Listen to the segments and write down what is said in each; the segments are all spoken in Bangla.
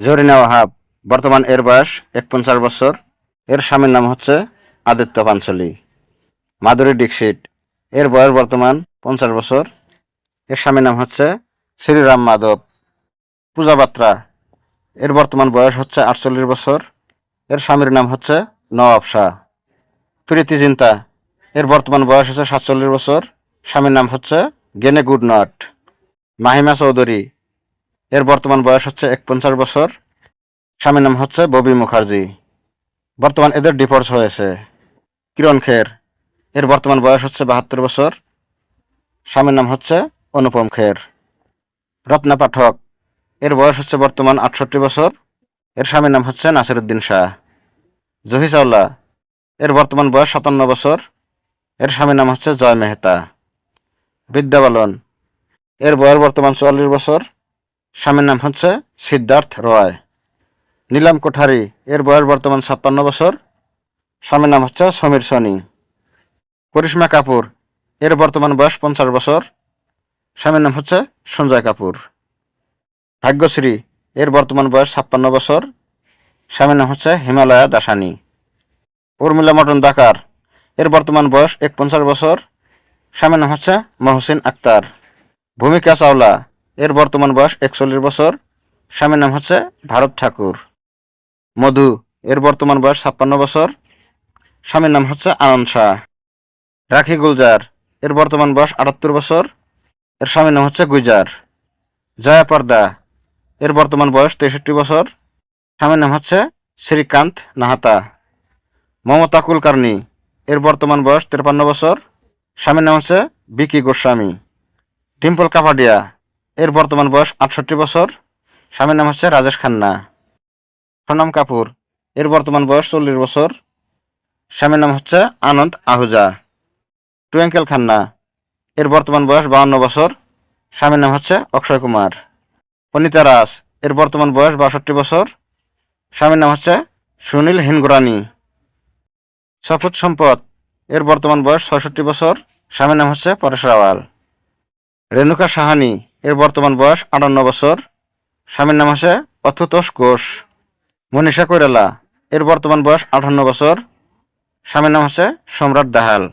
জরিনা ওয়াহাব বর্তমান এর বয়স একপঞ্চাশ বছর। এর স্বামীর নাম হচ্ছে আদিত্য পাঞ্চলি। মাধুরী দীক্ষিত। এর বয়স বর্তমান পঞ্চাশ বছর। এর স্বামীর নাম হচ্ছে শ্রীরাম মাধব। পূজা বাত্রা এর বর্তমান বয়স হচ্ছে আটচল্লিশ বছর। এর স্বামীর নাম হচ্ছে নওয়াব শাহ। প্রীতি চিন্তা এর বর্তমান বয়স হচ্ছে সাতচল্লিশ বছর। স্বামীর নাম হচ্ছে গেনে গুডনট। মাহিমা চৌধুরী। এর বর্তমান বয়স হচ্ছে একপঞ্চাশ বছর। স্বামীর নাম হচ্ছে ববি মুখার্জি। বর্তমান এদের ডিভোর্স হয়েছে। কিরণ খের, এর বর্তমান বয়স হচ্ছে বাহাত্তর বছর। স্বামীর নাম হচ্ছে অনুপম খের। রত্না পাঠক, এর বয়স হচ্ছে বর্তমান আটষট্টি বছর। এর স্বামীর নাম হচ্ছে নাসিরুদ্দিন শাহ। জহি চাওলা এর বর্তমান বয়স সাতান্ন বছর। এর স্বামীর নাম হচ্ছে জয় মেহতা। বিদ্যা বালন এর বয়স বর্তমান চুয়াল্লিশ বছর। স্বামীর নাম হচ্ছে সিদ্ধার্থ রয়। নীলাম কোঠারি, এর বয়স বর্তমান ছাপ্পান্ন বছর। স্বামীর নাম হচ্ছে সমীর সনি। করিশ্মা কাপুর, এর বর্তমান বয়স পঞ্চাশ বছর। স্বামীর নাম হচ্ছে সঞ্জয় কাপুর। ভাগ্যশ্রী, এর বর্তমান বয়স ছাপ্পান্ন বছর। স্বামীর নাম হচ্ছে হিমালয়া দাসানি। উর্মিলা মটন দাকার, এর বর্তমান বয়স একপঞ্চাশ বছর। স্বামীর নাম হচ্ছে মহসিন আক্তার। ভূমিকা চাওলা এর বর্তমান বয়স একচল্লিশ বছর। স্বামীর নাম হচ্ছে ভারত ঠাকুর। মধু, এর বর্তমান বয়স ছাপ্পান্ন বছর। স্বামীর নাম হচ্ছে আনন্দ শাহ। রাখি গুলজার, এর বর্তমান বয়স আটাত্তর বছর। এর স্বামীর নাম হচ্ছে গুজার জয়া পর্দা, এর বর্তমান বয়স তেষট্টি বছর। স্বামীর নাম হচ্ছে শ্রীকান্ত নাহাতা। মমতা কুলকার্নি, এর বর্তমান বয়স তেপান্ন বছর। স্বামীর নাম হচ্ছে বিকি গোস্বামী। ডিম্পল কাপাডিয়া এর বর্তমান বয়স আটষট্টি বছর। স্বামীর নাম হচ্ছে রাজেশ খান্না। সোনাম কাপুর, এর বর্তমান বয়স চল্লিশ বছর। স্বামীর নাম হচ্ছে আনন্দ আহুজা। টুয়েঙ্কেল খান্না, এর বর্তমান বয়স বাউন্ন বছর। স্বামীর নাম হচ্ছে অক্ষয় কুমার। অনিতা রাস এর বর্তমান বয়স বাষট্টি বছর। স্বামীর নাম হচ্ছে সুনীল হিনগুরানি। সফুদ সম্পদ, এর বর্তমান বয়স ছয়ষট্টি বছর। স্বামীর নাম হচ্ছে পরেশ রাওয়াল। রেণুকা সাহানি এর বর্তমান বয়স আটান্ন বছর। স্বামীর নাম হচ্ছে অথুতোষ ঘোষ। মনীষা কৈরালা, এর বর্তমান বয়স আটান্ন বছর। স্বামীর নাম হচ্ছে সম্রাট দাহাল।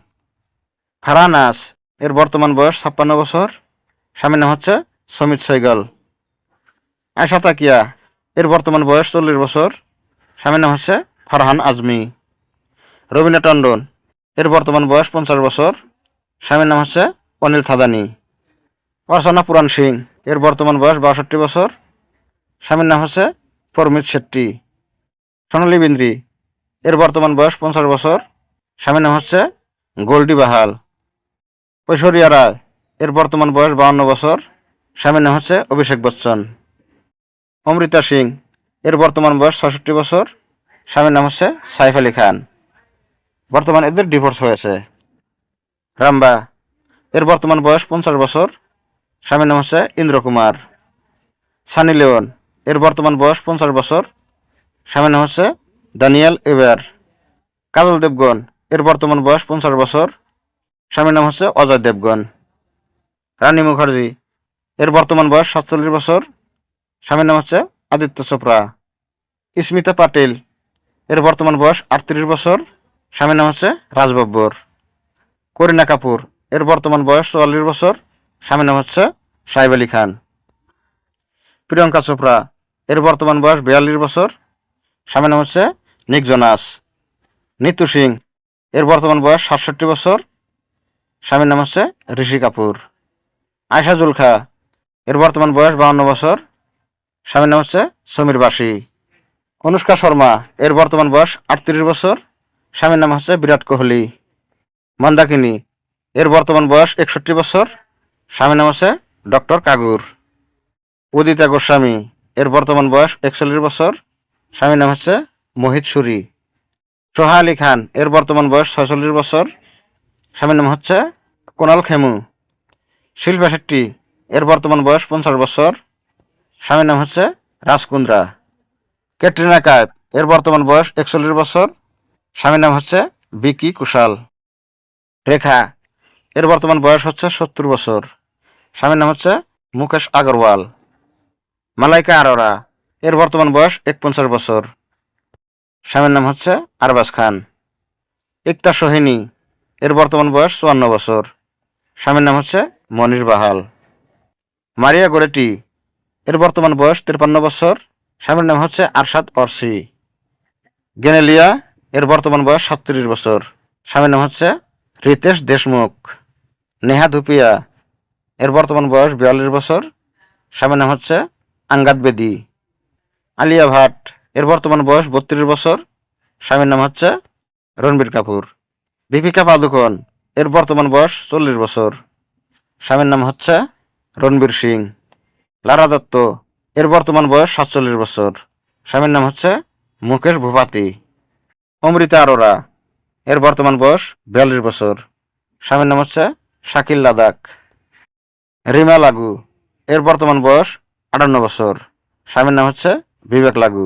ফারানাস, এর বর্তমান বয়স ছাপ্পান্ন বছর। স্বামীর নাম হচ্ছে সমিত সৈগল। আয়সা তাকিয়া, এর বর্তমান বয়স চল্লিশ বছর। স্বামীর নাম হচ্ছে ফারহান আজমি। রবীন্দ্র টন্ডন এর বর্তমান বয়স পঞ্চাশ বছর। স্বামীর নাম হচ্ছে অনিল থাদানি। অর্চনা পুরাণ সিং। এর বর্তমান বয়স বাষট্টি বছর। স্বামীর নাম হচ্ছে পরমিত শেট্টি। সোনালী বিন্দ্রি। এর বর্তমান বয়স পঞ্চাশ বছর। স্বামীর নাম হচ্ছে গোল্ডি বাহাল। ঐশ্বরিয়া রায়। এর বর্তমান বয়স বাউন্ন বছর। স্বামীর নাম হচ্ছে অভিষেক বচ্চন। অমৃতা সিং। এর বর্তমান বয়স ছষট্টি বছর। স্বামীর নাম হচ্ছে সাইফ আলী খান। বর্তমান এদের ডিভোর্স হয়েছে। রাম্বা। এর বর্তমান বয়স পঞ্চাশ বছর। স্বামীর নাম হচ্ছে ইন্দ্র কুমার সানি লিওন, এর বর্তমান বয়স পঞ্চাশ বছর। স্বামীর নাম হচ্ছে দানিয়াল এবার কাজল দেবগন, এর বর্তমান বয়স পঞ্চাশ বছর। স্বামীর নাম হচ্ছে অজয় দেবগন। রানী মুখার্জি, এর বর্তমান বয়স সাতচল্লিশ বছর। স্বামীর নাম হচ্ছে আদিত্য চোপড়া। স্মিতা পাটিল, এর বর্তমান বয়স আটত্রিশ বছর। স্বামীর নাম হচ্ছে রাজবাব্বর। করিনা কাপুর, এর বর্তমান বয়স চুয়াল্লিশ বছর। স্বামীর নাম হচ্ছে সাহেব আলী খান। প্রিয়ঙ্কা চোপড়া, এর বর্তমান বয়স বিয়াল্লিশ বছর। স্বামীর নাম হচ্ছে নিক জোনাস। নিতু সিং, এর বর্তমান বয়স সাতষট্টি বছর। স্বামীর নাম হচ্ছে ঋষি কাপুর। আয়সা জুলখা, এর বর্তমান বয়স বাহান্ন বছর। স্বামীর নাম হচ্ছে সমীর বাসী। অনুষ্কা শর্মা, এর বর্তমান বয়স আটত্রিশ বছর। স্বামীর নাম হচ্ছে বিরাট কোহলি। মন্দাকিনী, এর বর্তমান বয়স একষট্টি বছর। স্বামীর নাম হচ্ছে ডক্টর কাগুর। উদিতা গোস্বামী, এর বর্তমান বয়স একচল্লিশ বছর। স্বামীর নাম হচ্ছে মোহিত সুরি। সোহা আলী খান, এর বর্তমান বয়স ছয়চল্লিশ বছর। স্বামীর নাম হচ্ছে কোনাল খেমু। শিল্পা শেট্টি, এর বর্তমান বয়স পঞ্চাশ বছর। স্বামীর নাম হচ্ছে রাজকুন্দ্রা। ক্যাটরিনা কায়েব এর বর্তমান বয়স একচল্লিশ বছর। স্বামীর নাম হচ্ছে বিকি কুশাল। রেখা এর বর্তমান বয়স হচ্ছে সত্তর বছর। স্বামীর নাম হচ্ছে মুকেশ আগরওয়াল। মালাইকা আরোরা, এর বর্তমান বয়স একপঞ্চাশ বছর। স্বামীর নাম হচ্ছে আরবাজ খান। একতা সোহিনী, এর বর্তমান বয়স চুয়ান্ন বছর। স্বামীর নাম হচ্ছে মনীষ বাহাল। মারিয়া গোরেটি, এর বর্তমান বয়স তিরপান্ন বছর। স্বামীর নাম হচ্ছে আরশাদ অর্সি। গেনেলিয়া, এর বর্তমান বয়স সাতত্রিশ বছর। স্বামীর নাম হচ্ছে রিতেশ দেশমুখ। নেহা ধুপিয়া। এর বর্তমান বয়স বিয়াল্লিশ বছর। স্বামীর নাম হচ্ছে আঙ্গাদ বেদি। আলিয়া ভাট, এর বর্তমান বয়স বত্রিশ বছর। স্বামীর নাম হচ্ছে রণবীর কাপুর। দীপিকা পাদুকন, এর বর্তমান বয়স চল্লিশ বছর। স্বামীর নাম হচ্ছে রণবীর সিং। লারা দত্ত, এর বর্তমান বয়স সাতচল্লিশ বছর। স্বামীর নাম হচ্ছে মুকেশ ভূপাতি। অমৃতা আরোরা, এর বর্তমান বয়স বিয়াল্লিশ বছর। স্বামীর নাম হচ্ছে শাকিল লাদাখ। রিমা লাগু এর বর্তমান বয়স আটান্ন বছর। স্বামীর নাম হচ্ছে বিবেক লাগু।